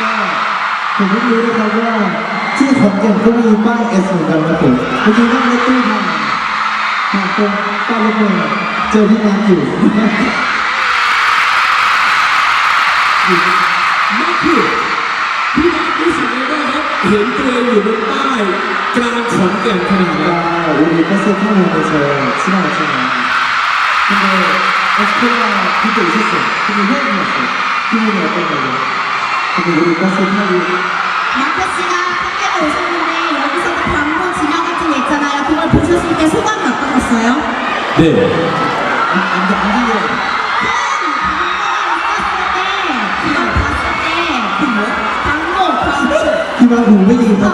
ก็ผมเพิ่งรู้นะครับว่าที่ขอนแก่นก็มีป้ายเอสเหมือนกันครับผมเมื่อกี้นั่งรถตู้มาผ่านตรงป้ายรถเมล์เจอพี่นัทอยู่ นั่นคือพี่นัทรู้สึกยังไงบ้างครับเห็นตัวเองอยู่บนป้ายกลางขอนแก่นขนาดนี้ 아, 우리 버스 타면서 지나갔잖아. 근데 에스코가 그때 있었어. 근데 형이었어. 기분이 어떤 거예요? 근데 우리 버스 타고 마크 씨가 함께 오셨는데 여기서도 광고 지나간 적 있잖아요. 그걸 보셨을 때 소감이 어떠셨어요? 네 안, 안, 안 들려. 큰 광고가 있었을 때, 그걸 봤을 때, 그 뭐? 광고, 광고. 공백이 아,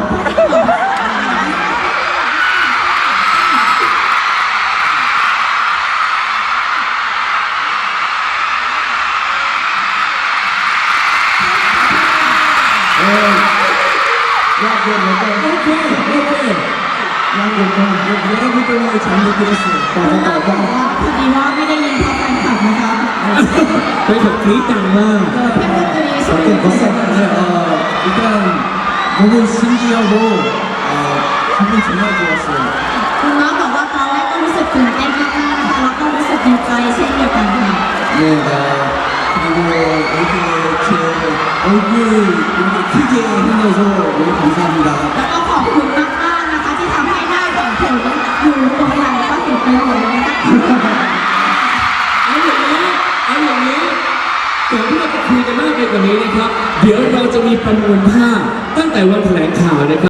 여러분들의 잘못 들었어요 맞아 맞아. พอดีว่าไม่ได้ยินเพราะแฟนคลับนะคะ เป็นแบบกรี๊ดดังมาก 팬분들이 어떤 소리를 버스 네, 어, 일단 너무 신기하고 어, 기분 정말 좋았어요. คุณน้องบอกว่าตอนแรกก็รู้สึกตื่นเต้นมากๆ 얼굴 이렇게 크게 해줘서 너무 감사합니다. แล้วก็ขอบคุณมากๆนะคะที่ทำให้หน้าของผมอยู่ตรงไหนก็เห็นไปหมดเลยนะคะ เอาอย่างนี้เอาอย่างนี้ก่อนที่เราจะคุยกันมากไปกว่านี้นะครับ เดี๋ยวเราจะมีประมวลภาพตั้งแต่วันแถลงข่าวนะครับ